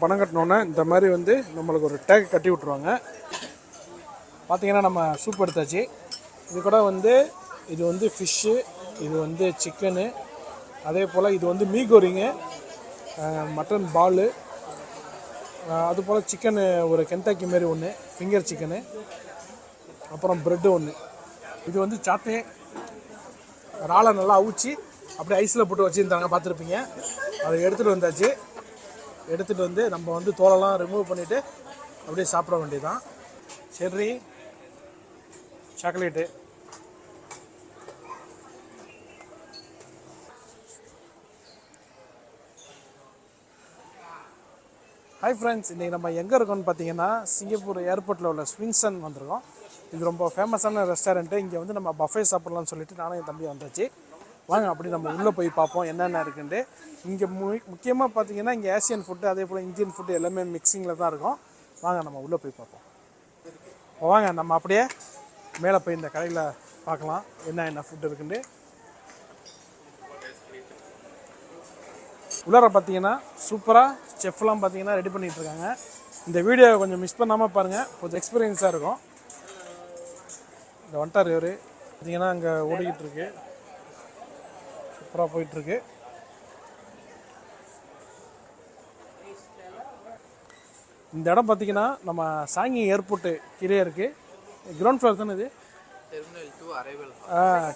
பணம் கட்டினோன்னே இந்த மாதிரி வந்து நம்மளுக்கு ஒரு டேக் கட்டி விட்ருவாங்க பார்த்திங்கன்னா நம்ம சூப் எடுத்தாச்சு. இது கூட வந்து இது வந்து ஃபிஷ்ஷு இது வந்து சிக்கனு அதே போல் இது வந்து மீகோரிங்கு மட்டன் பாலு அது போல் சிக்கனு ஒரு கென்டாக்கி மாரி ஒன்று ஃபிங்கர் சிக்கனு அப்புறம் ப்ரெட்டு ஒன்று இது வந்து சாத்தே இறாலை நல்லா அவிச்சு அப்படியே ஐஸில் போட்டு வச்சுருந்தாங்க பார்த்துருப்பீங்க அதை எடுத்துகிட்டு வந்தாச்சு. எடுத்துகிட்டு வந்து நம்ம வந்து தோலெல்லாம் ரிமூவ் பண்ணிவிட்டு அப்படியே சாப்பிட வேண்டியதுதான். செர்ரி சாக்லேட்டு ஹாய் ஃப்ரெண்ட்ஸ் இன்றைக்கி நம்ம எங்கே இருக்கோம்னு பார்த்தீங்கன்னா சிங்கப்பூர் ஏர்போர்ட்டில் உள்ள ஸ்வின்சன் வந்திருக்கோம். இது ரொம்ப ஃபேமஸான ரெஸ்டாரண்ட்டு இங்கே வந்து நம்ம பஃபே சாப்பிட்லாம்னு சொல்லிட்டு நானும் என் தம்பி வந்தாச்சு வாங்க அப்படி நம்ம உள்ளே போய் பார்ப்போம் என்னென்ன இருக்குன்ட்டு. இங்கே மு முக்கியமாக பார்த்தீங்கன்னா இங்கே ஏசியன் ஃபுட்டு அதே போல் இந்தியன் ஃபுட்டு எல்லாமே மிக்சிங்கில் தான் இருக்கும். வாங்க நம்ம உள்ளே போய் பார்ப்போம். வாங்க நம்ம அப்படியே மேலே போய் இந்த கடையில் பார்க்கலாம் என்ன என்ன ஃபுட் இருக்குன்ட்டு. உள்ளார பார்த்தீங்கன்னா சூப்பராக செஃப்லாம் பார்த்தீங்கன்னா ரெடி பண்ணிகிட்டு இருக்காங்க. இந்த வீடியோவை கொஞ்சம் மிஸ் பண்ணாமல் பாருங்கள் கொஞ்சம் எக்ஸ்பீரியன்ஸாக இருக்கும். இந்த ஒன்டார் இவர் பார்த்தீங்கன்னா அங்கே ஓடிக்கிட்டு இருக்குது சூப்பராக போயிட்டுருக்கு. இந்த இடம் பார்த்தீங்கன்னா நம்ம சாங்கி ஏர்போர்ட்டு கீழே இருக்குது கிரவுண்ட் ஃப்ளோர் தானே இது? டெர்மினல் டூ அரைவல்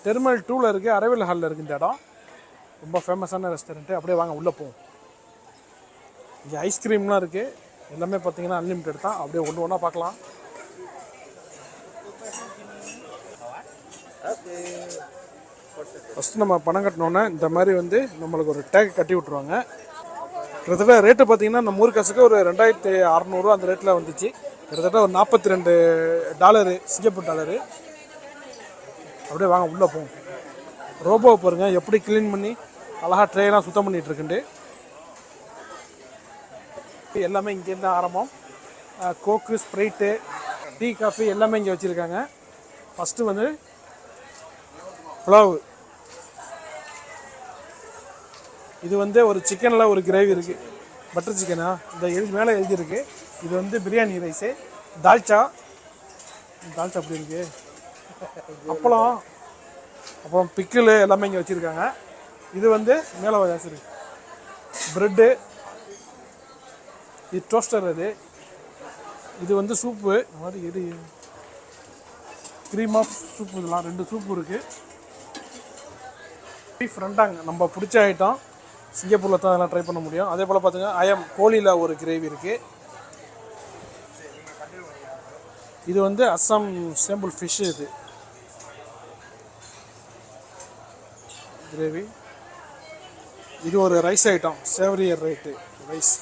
டெர்மினல் டூவில் இருக்குது அரைவல் ஹாலில் இருக்குது இந்த இடம். ரொம்ப ஃபேமஸான ரெஸ்டாரண்ட்டு அப்படியே வாங்க உள்ளே போவோம். இங்கே ஐஸ்கிரீம்லாம் இருக்குது எல்லாமே பார்த்தீங்கன்னா அன்லிமிட்டட் தான். அப்படியே ஒன்று ஒன்றா பார்க்கலாம் ஃபஸ்ட்டு நம்ம பணம் கட்டினோன்னே இந்த மாதிரி வந்து நம்மளுக்கு ஒரு டேக் கட்டி விட்ருவாங்க கிட்டத்தட்ட ரேட்டு பார்த்தீங்கன்னா நம்ம ஊர் காசுக்கு ஒரு ரெண்டாயிரத்தி அறநூறுவா அந்த ரேட்டில் வந்துச்சு. கிட்டத்தட்ட ஒரு நாற்பத்தி ரெண்டு டாலரு சிங்கப்பூர் டாலரு அப்படியே வாங்க உள்ளே போவோம். ரோபோவை பாருங்கள் எப்படி க்ளீன் பண்ணி அழகா ட்ரேலாம் சுத்தம் பண்ணிட்டு இருக்குண்டு. எல்லாமே இங்கேருந்து ஆரம்பம். கோக்கு ஸ்ப்ரைட்டு டீ காஃபி எல்லாமே இங்கே வச்சுருக்காங்க. ஃபஸ்ட்டு வந்து புலாவு. இது வந்து ஒரு சிக்கனில் ஒரு கிரேவி இருக்குது பட்டர் சிக்கனா இந்த எழுதி மேலே எழுதியிருக்கு. இது வந்து பிரியாணி ரைஸு தால்ச்சா. தால்ச்சா அப்படி இருக்கு? அப்பளம். அப்புறம் பிக்கிள் எல்லாமே இங்கே வச்சுருக்காங்க. இது வந்து மேலே வச்சுருக்கு ப்ரெட்டு இது டோஸ்டர் அது. இது வந்து சூப்பு இந்த மாதிரி எது? க்ரீம் ஆஃப் சூப் இதெல்லாம். ரெண்டு சூப்பு இருக்குது பீஃப் ரெண்டாங்க. நம்ம பிடிச்ச ஐட்டம் சிங்கப்பூரில் தான் அதெல்லாம் ட்ரை பண்ண முடியும். அதே போல் பார்த்தீங்கன்னா ஐயம் கோழியில் ஒரு கிரேவி இருக்குது இது வந்து அஸ்ஸாம் சேம்பிள் ஃபிஷ் இது. கிரேவி இது ஒரு ரைஸ் ஐட்டம் சேவரியர் ரைட்டு ரைஸ்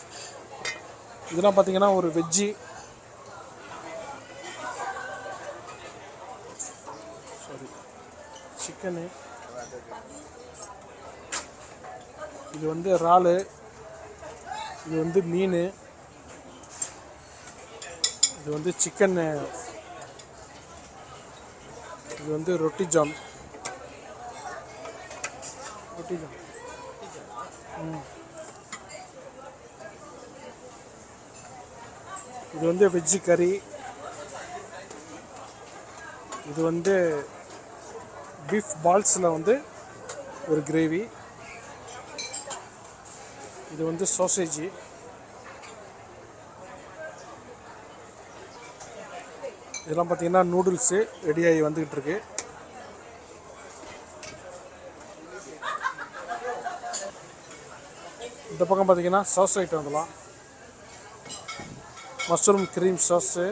இதெல்லாம் பார்த்தீங்கன்னா ஒரு வெஜ்ஜி சாரி சிக்கனு இது வந்து இறாலு இது வந்து மீன் இது வந்து சிக்கன் இது வந்து ரொட்டி ஜாம். ரொட்டி ஜாம். இது வந்து வெஜ்ஜு கறி இது வந்து பீஃப் பால்ஸில் வந்து ஒரு கிரேவி இது வந்து சாசேஜி இதெல்லாம் பார்த்தீங்கன்னா நூடுல்ஸு ரெடியாகி வந்துக்கிட்டு இருக்கு. இந்த பக்கம் பார்த்தீங்கன்னா சாஸ் ஐட்டம் வந்துலாம் மஷ்ரூம் க்ரீம் சாஸு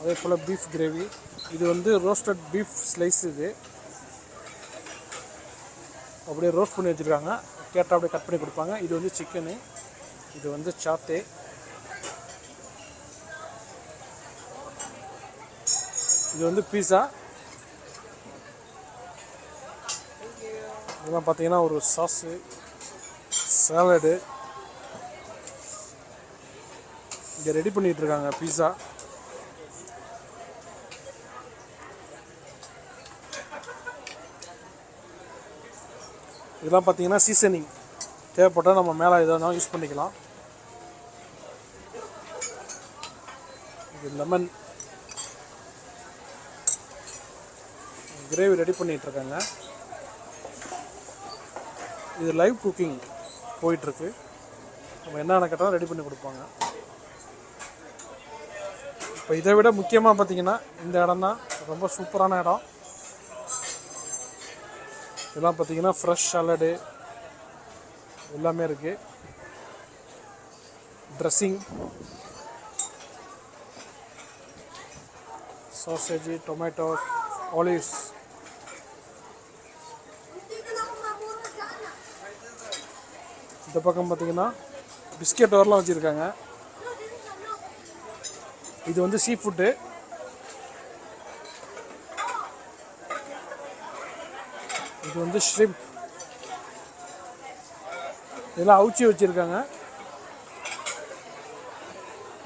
அதே போல் பீஃப் கிரேவி இது வந்து ரோஸ்டட் பீஃப் ஸ்லைஸ் இது. அப்படியே ரோஸ்ட் பண்ணி வச்சுருக்காங்க. கேட்டால் அப்படியே கட் பண்ணி கொடுப்பாங்க. இது வந்து சிக்கனு இது வந்து சாத்தே இது வந்து பீஸா இதெல்லாம் பார்த்தீங்கன்னா ஒரு சாஸு சாலடு இங்கே ரெடி பண்ணிட்டு இருக்காங்க பீஸா இதெல்லாம் பார்த்தீங்கன்னா சீசனிங் தேவைப்பட்டால் நம்ம மேலே எதாவது யூஸ் பண்ணிக்கலாம். இது லெமன் கிரேவி ரெடி பண்ணிகிட்ருக்காங்க இது லைவ் குக்கிங் போயிட்டுருக்கு. நம்ம என்னென்ன கேட்டாலும் ரெடி பண்ணி கொடுப்பாங்க. இப்போ இதை விட முக்கியமாக பார்த்தீங்கன்னா இந்த இடம் தான் ரொம்ப சூப்பரான இடம். இதெல்லாம் பார்த்தீங்கன்னா ஃப்ரெஷ் சாலடு எல்லாமே இருக்குது ட்ரெஸ்ஸிங் சாசேஜ் டொமேட்டோ ஆலிவ்ஸ் இந்த பக்கம் பார்த்தீங்கன்னா பிஸ்கெட் வரலாம் வச்சுருக்காங்க. இது வந்து சீ ஃபுட்டு இது வந்து ஷ்ரிம்ப் இதெல்லாம் அவுச்சி வச்சுருக்காங்க.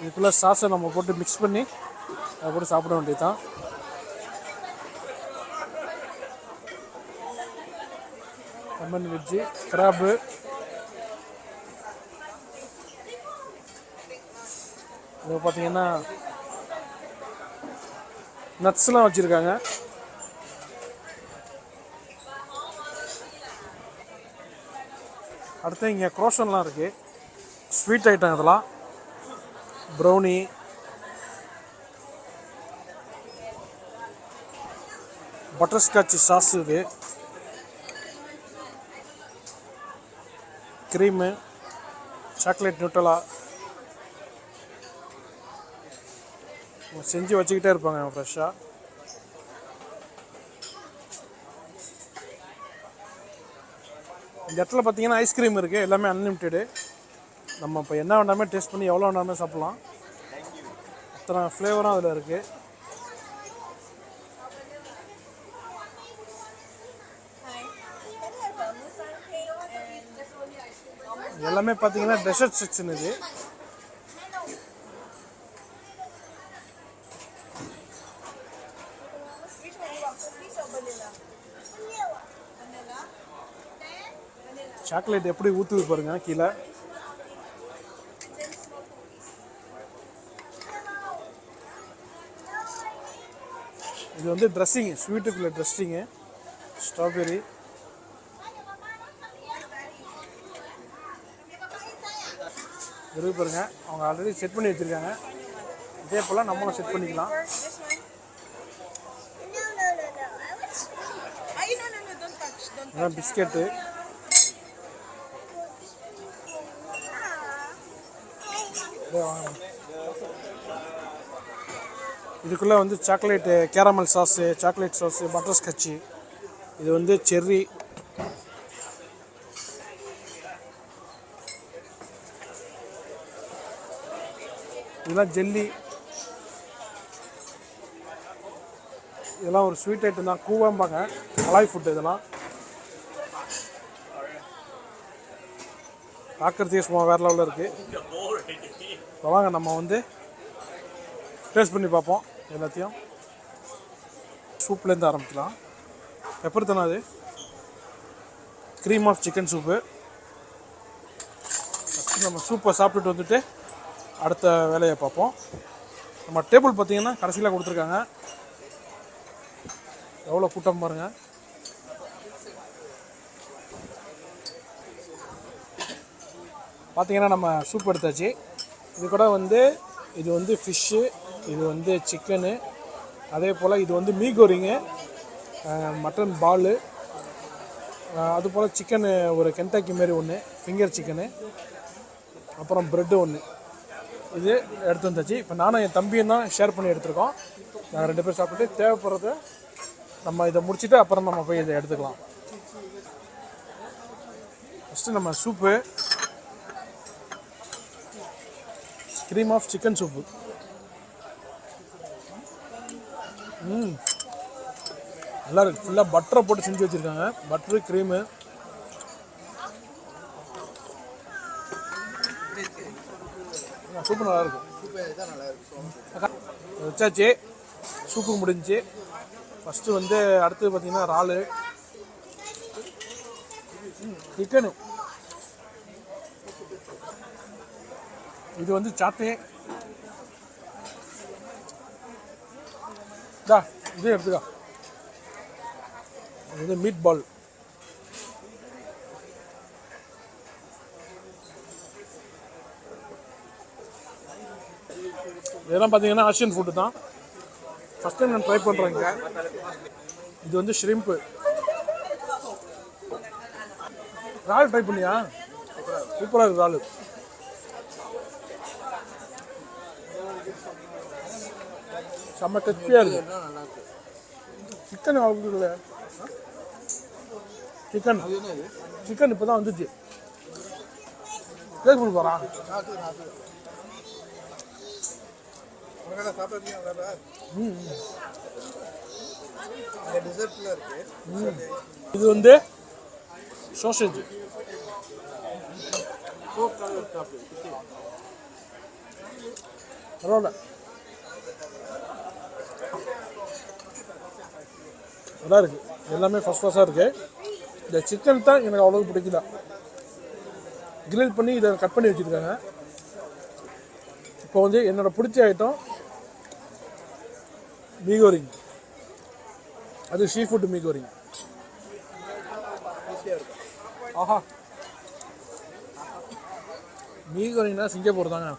இதுக்குள்ளே சாஸை நம்ம போட்டு மிக்ஸ் பண்ணி அதை போட்டு சாப்பிட வேண்டியதுதான். லெமன் வெஜ்ஜு கிராப்பு இது பார்த்தீங்கன்னா நட்ஸ்லாம் வச்சுருக்காங்க. அடுத்து இங்கே குரோஷன்லாம் இருக்குது ஸ்வீட் ஐட்டம் இதெல்லாம். ப்ரௌனி பட்டர்ஸ்காட்ச் சாஸ் இது. க்ரீமு சாக்லேட் நியூட்டலா செஞ்சு வச்சுக்கிட்டே இருப்பாங்க ஃப்ரெஷ்ஷாக இந்த இடத்துல பார்த்தீங்கன்னா ஐஸ்கிரீம் இருக்குது எல்லாமே அன்லிமிட்டெடு நம்ம இப்போ என்ன வேணாமே டேஸ்ட் பண்ணி எவ்வளோ வேணாமே சாப்பிட்லாம். அத்தனை ஃப்ளேவரும் அதில் இருக்குது எல்லாமே பார்த்தீங்கன்னா டெசர்ட் செக்ஷன் இது. சாக்லேட் எப்படி ஊற்றுது பாருங்க கீழே. இது வந்து ட்ரெஸ்ஸிங்கு ஸ்வீட்டுக்குள்ள ட்ரெஸ்ஸிங்கு ஸ்ட்ராபெரி இருக்கு பாருங்க அவங்க ஆல்ரெடி செட் பண்ணி வச்சுருக்காங்க. இதே போல் நம்மளும் செட் பண்ணிக்கலாம். This இதுக்குள்ளே வந்து chocolate caramel sauce chocolate sauce butterscotch இது வந்து செர்ரி. இதெல்லாம் ஜெல்லி. இதெல்லாம் ஒரு ஸ்வீட் ஐட்டம் தான். கூவம்பாங்க. மலாய் ஃபுட் இதெல்லாம். பார்க்குறதுக்கே சும்மா வேறு லெவலில் இருக்குது இப்போ வாங்க நம்ம வந்து டேஸ்ட் பண்ணி பார்ப்போம் எல்லாத்தையும். சூப்லேருந்து ஆரம்பிக்கலாம். பெப்பர் தானே அது? க்ரீம் ஆஃப் சிக்கன் சூப்பு நம்ம சூப்பை சாப்பிட்டுட்டு வந்துட்டு அடுத்த வேலையை பார்ப்போம். நம்ம டேபிள் பார்த்தீங்கன்னா கடைசியில் கொடுத்துருக்காங்க. எவ்வளோ கூட்டம் பாருங்கள் பார்த்திங்கன்னா நம்ம சூப் எடுத்தாச்சு. இது கூட வந்து இது வந்து ஃபிஷ்ஷு இது வந்து சிக்கனு அதே போல் இது வந்து மீகோரிங்கு மட்டன் பாலு அது போல் சிக்கனு ஒரு கென்டாக்கி மாரி ஒன்று ஃபிங்கர் சிக்கனு அப்புறம் ப்ரெட்டு ஒன்று இது எடுத்து வந்தாச்சு. இப்போ நானும் என் தம்பியும் தான் ஷேர் பண்ணி எடுத்துருக்கோம். நாங்கள் ரெண்டு பேரும் சாப்பிட்டு தேவைப்படுறத நம்ம இதை முடிச்சுட்டு அப்புறம் நம்ம போய் இதை எடுத்துக்கலாம். ஃபஸ்ட்டு நம்ம soup cream of chicken soup ம் நல்லா இருக்கு. ஃபுல்லாக பட்டரை போட்டு செஞ்சு வச்சுருக்காங்க. பட்டரு க்ரீமு சூப்பு நல்லா இருக்கும். வச்சாச்சு. சூப்பு முடிஞ்சு ஃபஸ்ட்டு வந்து அடுத்து பார்த்தீங்கன்னா இறாலு. சிக்கனு இது வந்து சாத்தே. டா இதே எடுத்துக்கா. இது மீட் பால் இதெல்லாம் பார்த்தீங்கன்னா ஆசியன் ஃபுட்டு தான். ஃபஸ்ட் டைம் நான் ட்ரை பண்ணுறேங்க இது வந்து ஷ்ரிம்ப்பு இறால் ட்ரை பண்ணியா? சூப்பராக இருக்குது இறால். செம்ம கிறிஸ்பியாக இருக்குது சிக்கன் வாங்குறதுல. சிக்கன் சிக்கன் இப்போ தான் வந்துச்சு. பண்ண போகிறான் இது வந்து சோசேஜ் பரவாயில்ல. நல்லா இருக்கு. எல்லாமே ஃபஸ்ட் கிளாஸாக இருக்கு. இந்த சிக்கன் தான் எனக்கு அவ்வளோ பிடிக்கல கிரில் பண்ணி இதை கட் பண்ணி வச்சுருக்காங்க. இப்போ வந்து என்னோட பிடிச்ச ஐட்டம் மீகோரிங் அது ஷீ ஃபுட் மீகோரிங் ஆஹா. மீகோரிங்னா சிங்கப்பூர் தாங்க.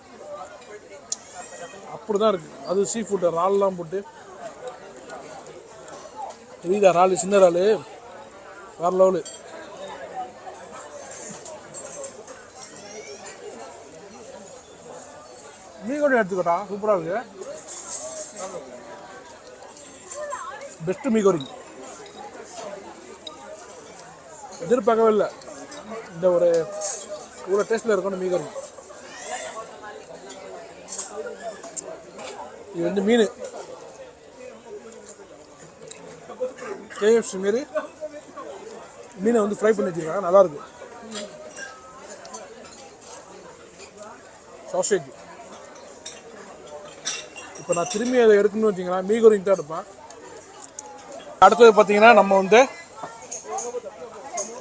அப்படி தான் இருக்குது அது சீ ஃபுட்டு இறால்லாம் போட்டு. தெரியுதா இறால் சின்ன இறால்? வேறு லெவலு மீகோரி எடுத்துக்கோட்டா சூப்பராக இருக்கு. பெஸ்ட்டு மீகோரி எதிர்பார்க்கவே இல்லை. இந்த ஒரு இவ்வளோ டேஸ்ட்டில் இருக்கணும் மீகோரி இது வந்து மீன். கேஎஃப்சி மாரி மீனை வந்து ஃப்ரை பண்ணி வச்சுருக்காங்க. நல்லாயிருக்கு சாசேஜ் இப்போ நான் திரும்பி அதை எடுக்கணும்னு வச்சிங்கன்னா மீகோரிங் தான் எடுப்பேன். அடுத்தது பார்த்தீங்கன்னா நம்ம வந்து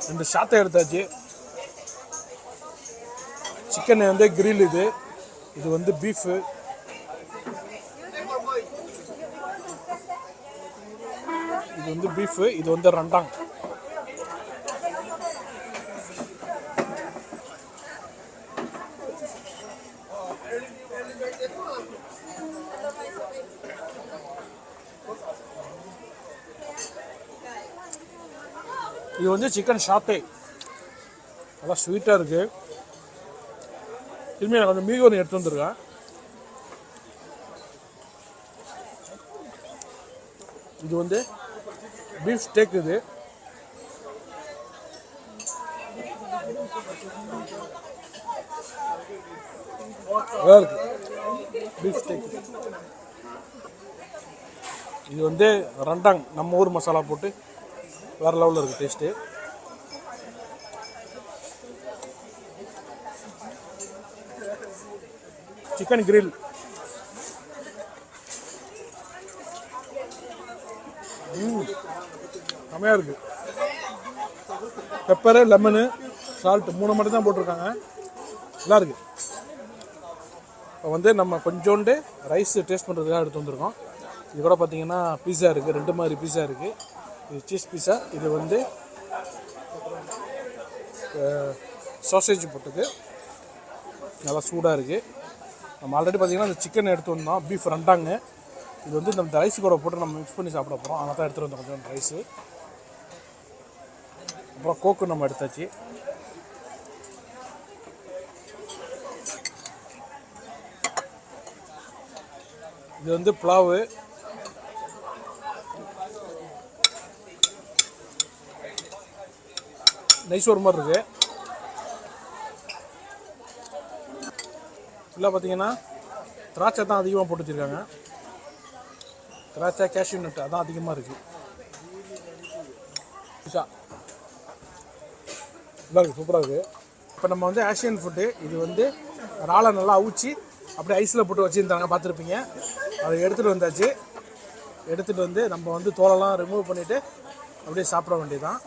ரெண்டு சாத்தை எடுத்தாச்சு. சிக்கன் வந்து கிரில் இது. இது வந்து பீஃபு இது வந்து பீஃபு இது வந்து ரெண்டாங். இது வந்து சிக்கன் ஷாத்தே நல்லா ஸ்வீட்டாக இருக்குது திரும்பி நான் கொஞ்சம் ஒன்று எடுத்து வந்திருக்கேன் இது வந்து பீஃப் ஸ்டேக் இது இருக்கு. பீஃப் ஸ்டேக் இது வந்து ரெண்டாங் நம்ம ஊர் மசாலா போட்டு வேற லெவலில் இருக்குது டேஸ்ட்டு சிக்கன் கிரில் செம்மையாக இருக்குது பெப்பரு லெமனு சால்ட் மூணு மட்டும் தான் போட்டிருக்காங்க. நல்லா இருக்குது இப்போ வந்து நம்ம கொஞ்சோண்டு ரைஸ் டேஸ்ட் பண்ணுறதுக்காக எடுத்து வந்திருக்கோம். இது கூட பார்த்தீங்கன்னா பீஸா இருக்குது ரெண்டு மாதிரி பீஸா இருக்குது இது சீஸ் பீஸா இது வந்து சாசேஜ் போட்டது. நல்லா சூடாக இருக்குது நம்ம ஆல்ரெடி பார்த்தீங்கன்னா இந்த சிக்கன் எடுத்து வந்தோம். பீஃப் ரெண்டாங்க. இது வந்து நம்ம ரைஸ் கூட போட்டு நம்ம மிக்ஸ் பண்ணி சாப்பிட போகிறோம் அதனால தான் எடுத்துகிட்டு வந்தோம் கொஞ்சம் ரைஸு அப்புறம் கோக்கு நம்ம எடுத்தாச்சு. இது வந்து பிளாவு நைஸ் ஒரு மாதிரி இருக்கு. இல்லை பார்த்தீங்கன்னா திராட்சை தான் அதிகமாக போட்டு வச்சிருக்காங்க. திராட்சை கேஷ்யூ நட்டு அதான் அதிகமாக இருக்குது நல்லா இருக்குது சூப்பராக இருக்குது இப்போ நம்ம வந்து ஆசியன் ஃபுட்டு இது வந்து இறாலை நல்லா அவிச்சு அப்படியே ஐஸில் போட்டு வச்சுருந்தாங்க பார்த்துருப்பீங்க. அதை எடுத்துகிட்டு வந்தாச்சு. எடுத்துகிட்டு வந்து நம்ம வந்து தோலெல்லாம் ரிமூவ் பண்ணிவிட்டு அப்படியே சாப்பிட வேண்டியதுதான்.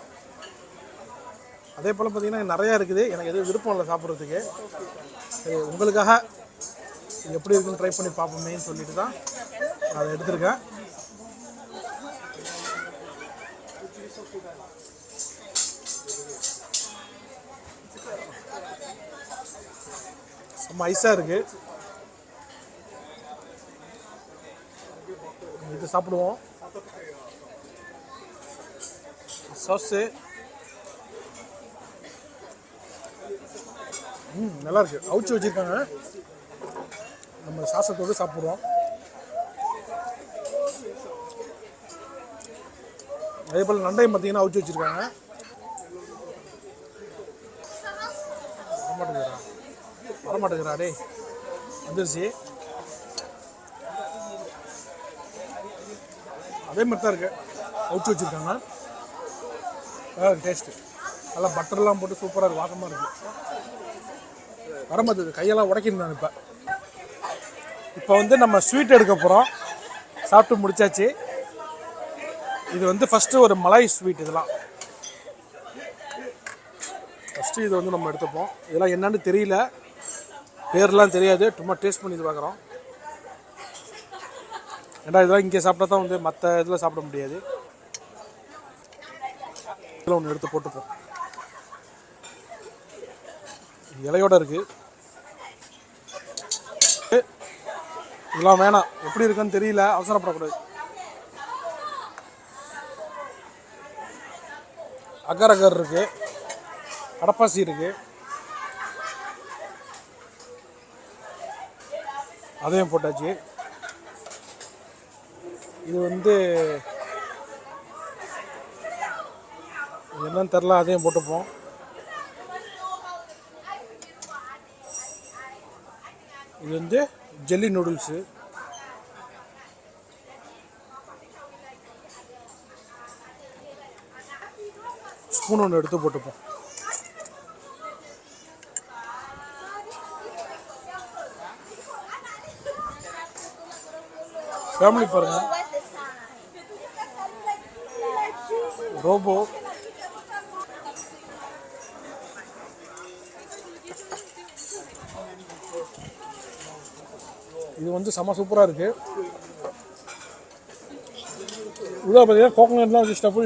அதே போல் பார்த்திங்கன்னா நிறையா இருக்குது. எனக்கு எதுவும் விருப்பம் இல்லை சாப்பிட்றதுக்கு. சரி உங்களுக்காக இது எப்படி இருக்குன்னு ட்ரை பண்ணி பார்ப்போமேன்னு சொல்லிட்டு தான் அதை எடுத்திருக்கேன். ரொம்ப ஐஸாக இருக்கு. இது சாப்பிடுவோம். சாஸு ம் நல்லா இருக்கு. அவுச்சு வச்சுருக்காங்க. நம்ம சாசத்தோடு சாப்பிடுவோம் அதே போல் நண்டையும் பார்த்தீங்கன்னா அவுச்சு வச்சிருக்காங்க. வரமாட்டேங்கிறா வரமாட்டேங்கிறா வந்துருச்சு. அதே மாதிரி தான் இருக்கு. அவுச்சு வச்சுருக்காங்க. டேஸ்ட்டு நல்லா பட்டர்லாம் போட்டு சூப்பராக இருக்குது வாசமாக இருக்குது வரமாட்டேது. கையெல்லாம் உடைக்கிருந்தாங்க இப்போ. இப்போ வந்து நம்ம ஸ்வீட் எடுக்க போகிறோம் சாப்பிட்டு முடிச்சாச்சு. இது வந்து ஃபஸ்ட்டு ஒரு மலாய் ஸ்வீட் இதெல்லாம். ஃபஸ்ட்டு இது வந்து நம்ம எடுத்துப்போம். இதெல்லாம் என்னன்னு தெரியல. பேர்லாம் தெரியாது. சும்மா டேஸ்ட் பண்ணி இது பார்க்குறோம் ஏன்னா இதெல்லாம் இங்கே சாப்பிட்டா தான் வந்து மற்ற இதில் சாப்பிட முடியாது. இதில் ஒன்று எடுத்து போட்டுப்போம். இலையோட இருக்குது இதெல்லாம் வேணாம். எப்படி இருக்குன்னு தெரியல. அவசரப்படக்கூடாது. அகர் அகர் இருக்குது கடப்பாசி இருக்குது அதையும் போட்டாச்சு. இது வந்து என்னன்னு தெரில அதையும் போட்டுப்போம். இது வந்து ஜெல்லி நூடுல்ஸு. ஸ்பூன் ஒன்று எடுத்து போட்டுப்போம். ஃபேமிலி பாருங்க. ரோபோ இது வந்து செம சூப்பராக இருக்கு. உள்ள பார்த்தீங்கன்னா கோகனட்லாம் வச்சு ஸ்டஃப்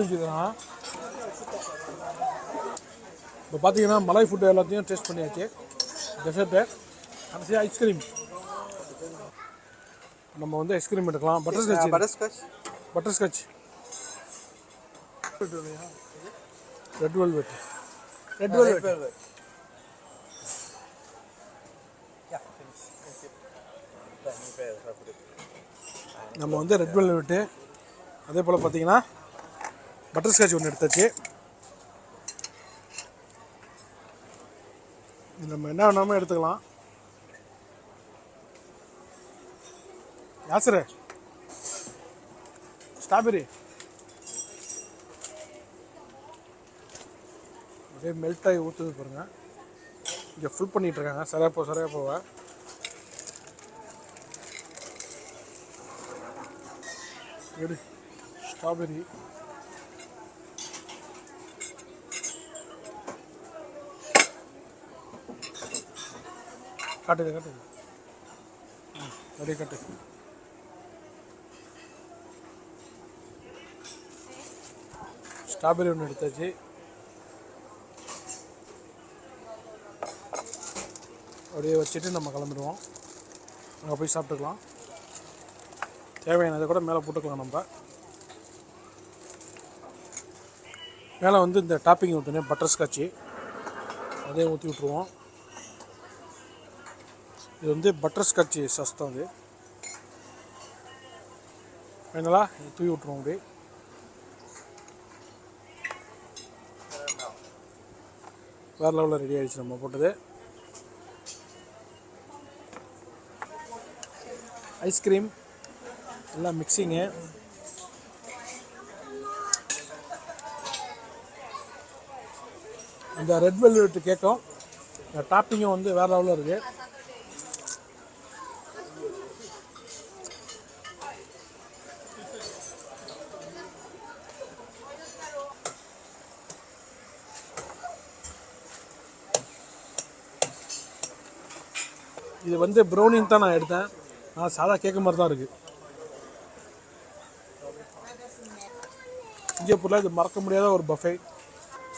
இப்போ பார்த்தீங்கன்னா மலாய் ஃபுட்டு எல்லாத்தையும் டேஸ்ட் பண்ணியாச்சு. டெசர்ட்டு கடைசியாக ஐஸ்கிரீம் நம்ம வந்து ஐஸ்கிரீம் எடுக்கலாம். Butterscotch butterscotch butterscotch red velvet red velvet நம்ம வந்து ரெட் வெல்வெட்டு அதே போல் பார்த்தீங்கன்னா பட்டர் ஸ்காட்ச் ஒன்று எடுத்தாச்சு. நம்ம என்ன வேணாமல் எடுத்துக்கலாம். யாசரு? ஸ்ட்ராபெரி. அப்படியே மெல்ட் ஆகி ஊற்றுது பாருங்க. இங்கே ஃபுல் பண்ணிட்டு இருக்காங்க. சரியா போ சரியா போவ. எடு. ஸ்ட்ராபெரி. காட்டுது காட்டுது. ம், அப்படியே காட்டு. ஸ்ட்ராபெரி ஒன்று எடுத்தாச்சு. அப்படியே வச்சுட்டு நம்ம கிளம்பிடுவோம். அங்கே போய் சாப்பிட்டுக்கலாம். தேவையானதை கூட மேலே போட்டுக்கலாம் நம்ம. மேலே வந்து இந்த டாப்பிங் ஊற்றுனேன் பட்டர் ஸ்காட்சி அதையும் ஊற்றி விட்ருவோம் இது வந்து பட்டர் ஸ்காட்சி சஸ்தம் அது. ஃபைனலாக தூவி விட்ருவோம் அப்படியே. வேறு லெவலில் ரெடி ஆயிடுச்சு நம்ம போட்டது. ஐஸ்கிரீம் எல்லாம் மிக்சிங்கு இந்த ரெட் வெல்வெட் கேக்கும் இந்த டாப்பிங்கும் வந்து வேறு லெவலில் இருக்குது இது வந்து ப்ரௌனிங் தான் நான் எடுத்தேன். ஆனால் சாதா கேட்க மாதிரி தான் இருக்குது சிங்கப்பூரில் இது மறக்க முடியாத ஒரு பஃபே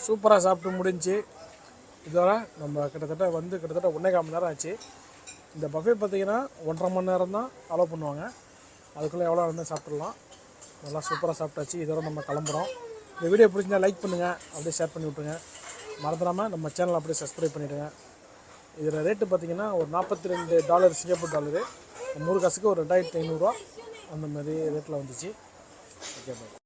சூப்பராக சாப்பிட்டு முடிஞ்சு இதோட நம்ம கிட்டத்தட்ட வந்து கிட்டத்தட்ட ஒன்றே கால் மணி நேரம் ஆச்சு. இந்த பஃபே பார்த்தீங்கன்னா ஒன்றரை மணி நேரம் தான் அலோவ் பண்ணுவாங்க. அதுக்குள்ளே எவ்வளோ இருந்தால் சாப்பிட்றலாம் நல்லா சூப்பராக சாப்பிட்டாச்சு. இதோட நம்ம கிளம்புறோம். இந்த வீடியோ பிடிச்சிருந்தா லைக் பண்ணுங்கள் அப்படியே ஷேர் பண்ணி விட்ருங்க மறந்துடாமல் நம்ம சேனல் அப்படியே சப்ஸ்கிரைப் பண்ணிவிடுங்க இதில் ரேட்டு பார்த்தீங்கன்னா ஒரு நாற்பத்தி ரெண்டு டாலர் சிங்கப்பூர் டாலரு நூறு காசுக்கு ஒரு ரெண்டாயிரத்தி ஐநூறுரூவா அந்த மாதிரி ரேட்டில் வந்துச்சு. Okay bye